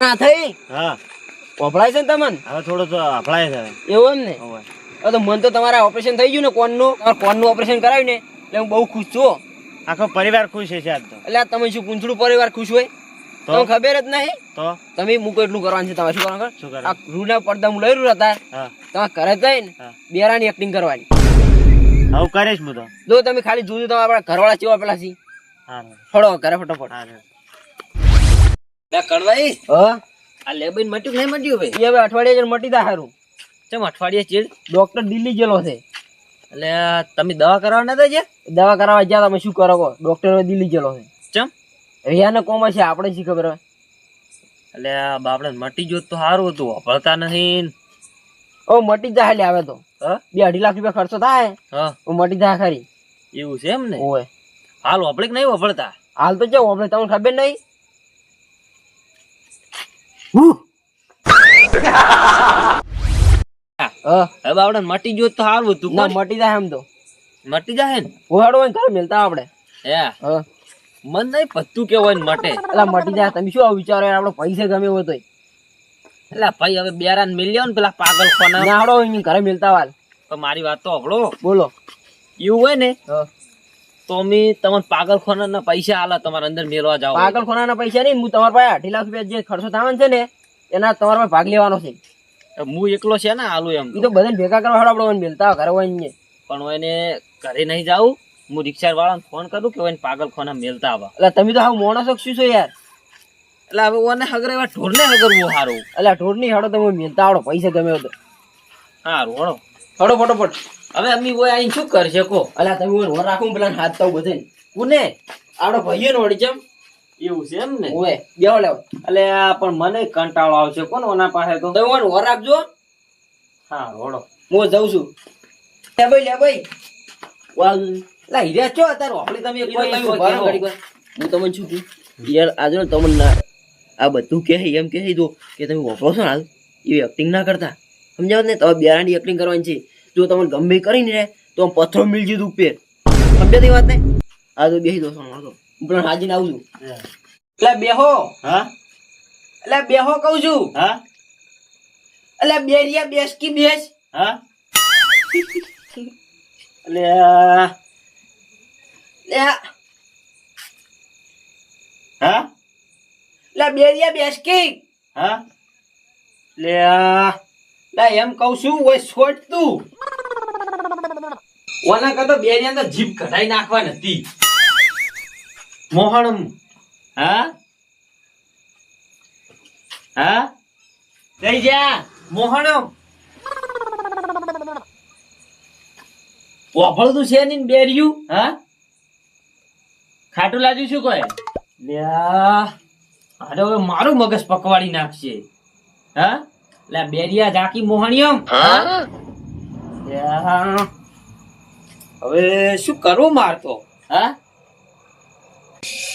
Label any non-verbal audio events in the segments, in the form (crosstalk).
ના થઈ. હા. વપરાય છે ને તમને? હવે થોડો તો અફળાય છે. એવું એમ ને? હવે. તો મન તો તમારા ઓપરેશન થઈ ગયું ને કોનનું? તમારા કોનનું ઓપરેશન કરાવ્યું ને એટલે હું બહુ ખુશ છું આખો પરિવાર ખુશ છે આજ તો. એટલે તમે શું પૂંછડું પરિવાર ખુશ હોય? તો? ખબર જ નહીં? તો? તમે મૂકો એટલું કરવાનું છે તમારે શું કરવાનું શું? આ રૂના પડદા હું લઈ રહ્યું હતા. તમારે ઘરે જઈને બેરાની એક્ટિંગ કરવાની. હવે કરીશ હું તો. જો તમે ખાલી જોજો તમારા ઘરવાળા ચેવા પેલા છે? હા ફળો કરે ફટોફટ. કડવાઈ હા? આ લેબન મટ્યું કે નહીં મટ્યું ભાઈ? એ હવે અઠવાડિયે જણ મટી તા હારું. ચમ અઠવાડિયે ચીડ ડોક્ટર દિલ્હી ગયેલો છે. એટલે તમે દવા કરાવવા નતા જે દવા કરાવવા ગયા તમે શું કરો કહો? ડોક્ટર દિલ્હી ગયેલો છે. ચમ? રિયાને કોમાં છે આપણે શી ખબર હોય? એટલે બાપડે મટી જોત તો સારું હતું વાપરતા નથી ઓ મટી જાય લે આવે તો. હા? બે અઢી લાખ રૂપિયા ખર્ચો થાય. હા. મટી જાય ખરી. એવું છે એમ ને ઓય. હાલ વાપરે કે નહીં વાપરતા? હાલ તો કેવું આપણે તમને ખબર નહીં? હવે બાપડે મટી જો તો સારું હતું. ના મટી જાય એમ તો. મટી જાય ને? ઓહાડો ને ઘરે મિલતા આપણે. હે. હા. મન નહીં પત્તું કેવું હોય ને મટે. એટલે મટી જાય તમે શું વિચારો? આપણો પૈસા ગમે હોય તોય. એટલે ભાઈ હવે બેરાન મિલ્યો ને પેલા પાગલ ખોના ના હાડો ઘરે મિલતા વાલ. તો મારી વાત તો હભળો બોલો. એવું હોય ને? હા. તો અમે તમને પાગલ ખોના પૈસા આલા તમારા અંદર મેળવા જાવ પાગલખાના પૈસા નહીં હું તમારા પાસે અઢી લાખ રૂપિયા જે ખર્ચો થવાનો છે ને એના તમારા પાસે ભાગ લેવાનો છે. હું એકલો છે ને આલુ એમ. એ તો બધાને ભેગા કરવા હાડો આપણે મિલતા ઘરે હોય પણ હું એને ઘરે નહીં જાઉં હું રિક્ષા વાળાને ફોન કરું કે એને પાગલ ખોના મેલતા આવા. એટલે તમે તો હાવ માણસો શું છો યાર? એટલે હવે ઓને હગરે એવા ઢોરને હગરવું સારું એટલે ઢોરની હાડો તમે મેલતા આવડો પૈસા ગમે તો. હા હળો હડો ફટોફટ. હવે અમી ઓય આઈ શું કરશે કો અલા તમે ઓય વર રાખું પેલા હાથ તો બધે કુને? આવડો ભાઈઓ નો વળી જેમ. એવું છે એમ ને? ઓય બેહો લેવ અલે આ પણ મને કંટાળો આવશે. કોણ ઓના પાસે તો? તમે ઓય વર રાખજો. હા હળો હું જઉં છું. લે ભાઈ લે ભાઈ. વાલ લા હીરા ચો તાર? ઓપડી તમે કોઈ. હું તમને શું કહું? યાર આજે તમને ના આ બધું કહે એમ કહે દો કે તમે વાપરો છો ને હાલ. એવી એક્ટિંગ ના કરતા. સમજાવ ને તમે બેરાની એક્ટિંગ કરવાની છે. જો તમે ગમે કરીને રે તો પથ્થરો મિલ જીધું ઉપર સમજાતી વાત ને આ તો બેસી દો હું પણ હાજીને આવું છું. એટલે બેહો. હા? એટલે બેહો કહું છું. હા? એટલે બેરિયા બેસ કી બેસ. હા? એટલે હા? લે બેરિયા હા? લે લે એમ કહું છું ઓય છોડ તું. ઓના બે ની અંદર જીભ કઢાઈ નાખવા નથી. મોહણ હા? હા? જઈ જા. મોહણમ. વાપરતું છે ની બેરિયું? હા? ખાટું લાજુ શું કોઈ? લ્યા. અરે હવે મારું મગજ પકવાડી નાખશે. હા? લે બેરિયા ઝાકી મોહણિયમ. લ્યા, હવે શું કરવું મારતો હા?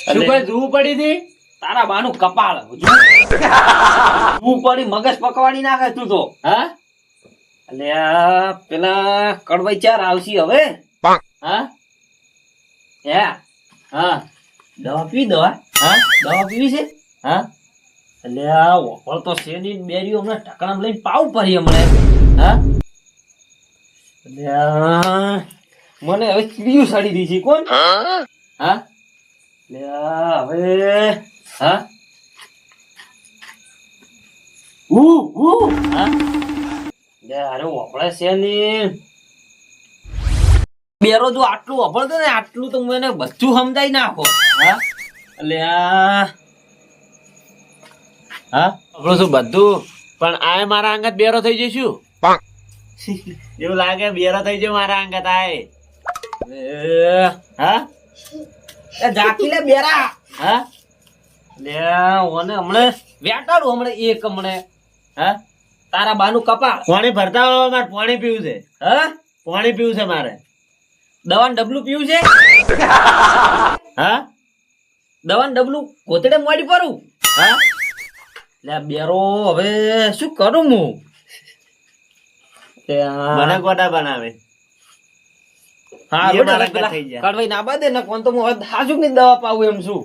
શું કોઈ જોવું પડી હતી? તારા બાનું કપાળ (laughs) પડી મગજ પકવાડી નાખે તું તો. હા? પેલા કડવાઈ ચાર આવશી હવે. હા? હે? હા? દવા પી દવા? હા? દવા પીવી છે? હા? એટલે આ વફળ તો શેની બેરીઓ હમણાં ટકરામ લઈને પાવ પડી હમણાં. હા? એટલે મને હવે બીજું સાડી દીધી કોણ? હા? લે હવે હા? ઉ ઉ હા? લે અરે વફળે છે ને બેરો જો આટલું વફળતો ને આટલું તો મને બધું સમજાઈ નાખો. હા? એટલે આ. હા? આપણું શું બધું. પણ આ મારા અંગત બેરો થઈ જઈશું. (laughs) એવું લાગે બેરો થઈ જાય મારા અંગત આય. હા? એ લે બેરા. હા? લે ઓને હમણે વેટાડું હમણે એક હમણે. હા? તારા બાનું કપા પાણી ભરતા હોય મારે પાણી પીવું છે. હા? પાણી પીવું છે મારે. દવાનું ડબલું પીવું છે? હા? દવાનું ડબલું કોતડે મોડી પરું. હા? લે બેરો હવે શું કરું હું? મને કોટા બનાવે. હા એ રોડ મારા હવે પેલા થઈ જાય. કડવાઈ ના બાદે ને કોણ તો હું હવે ની દવા પાવું એમ છું.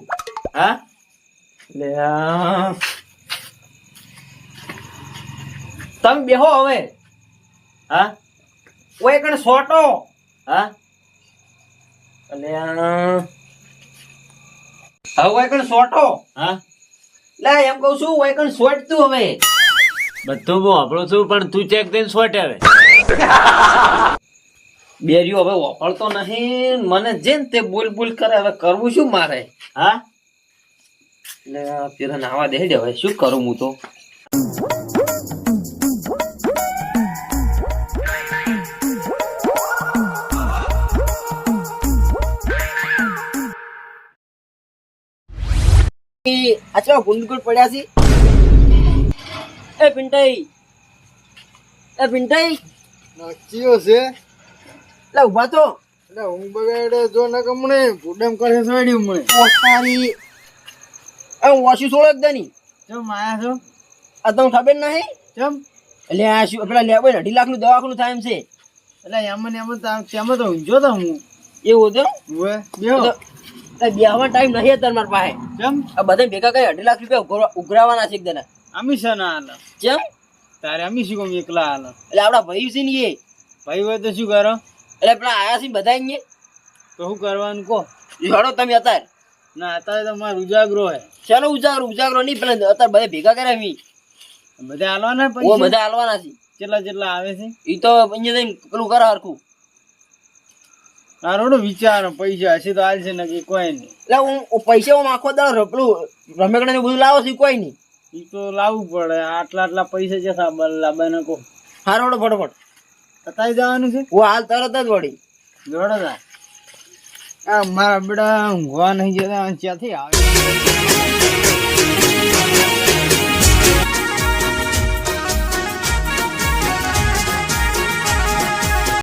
હા? લે તમે બેહો હવે. હા? ઓય કણ સોટો. હા? અને હવે ઓય કણ સોટો. હા? લે એમ કહું છું ઓય કણ સોટ તું હવે. બધું હું આપણો છું પણ તું ચેક દઈને સોટ હવે. (laughs) બેરીઓ હવે વપરતો નહીં મને જેમ તે બોલ બોલ કરે હવે કરવું શું મારે? હા? એટલે પેલા નાવા દે હવે શું કરું હું તો? અચ્છા ગુંડગુડ પડ્યા છે? એ પિંટાઈ. એ પિંટાઈ. નચીઓ છે. લે ઊભા તો. એટલે ઊંઘ બગાડે જો ન કમણે ભૂડમ કરે સોડ્યું મને. ઓસારી એ હું વાસી છોડો એકદમની ચમ આયા છો? આ તમને ખબર નહીં? ચમ? એટલે આ શું પેલા લેવાય અઢી લાખનું દવાખાનું થાય એમ છે. એટલે એમ ને એમ તા- તેમાં તો ઊંઝો તો હું. એવું તો હવે બેહો. બેહવાનો ટાઈમ નહીં અત્યારે મારી પાસે. ચમ? આ બધા ભેગા કઈ અઢી લાખ રૂપિયા ઉઘરાવાના છે એકદમ અમી છે ના હાલ. જેમ તારે અમી શું એકલા હાલ? એટલે આપડા ભાઈ છે ને એ. ભાઈ હોય તો શું કરો? એટલે પેલા આયા છે બધા અહીંયા? તો શું કરવાનું કહો? હેડો તમે અત્યારે. ના અત્યારે તો મારો ઉજાગરો હે. ચાલો ઉજાગરો ઉજાગરો નહીં પેલા અત્યારે બધા ભેગા કર્યા મી બધા હાલવાના ઓ બધા હાલવાના છે. કેટલા કેટલા આવે છે? એ તો અહીંયા જઈને પેલું કરે હરખું. તારો વિચાર પૈસા હશે તો હાલ છે ને કે કોઈ નહીં. એટલે હું પૈસા હું આખો દાડો પેલું રમેકડા ને બધું લાવો છું કોઈ નહીં. એ તો લાવવું પડે આટલા આટલા પૈસા છે લાવવાના કહો. હારો હડો ફટોફટ. કતાઈ જવાનું છે? હું હાલ તરત જ વળી. જોડો જાય આ મારા બેડા ઊંઘવા નહીં જતા ત્યાંથી આવે?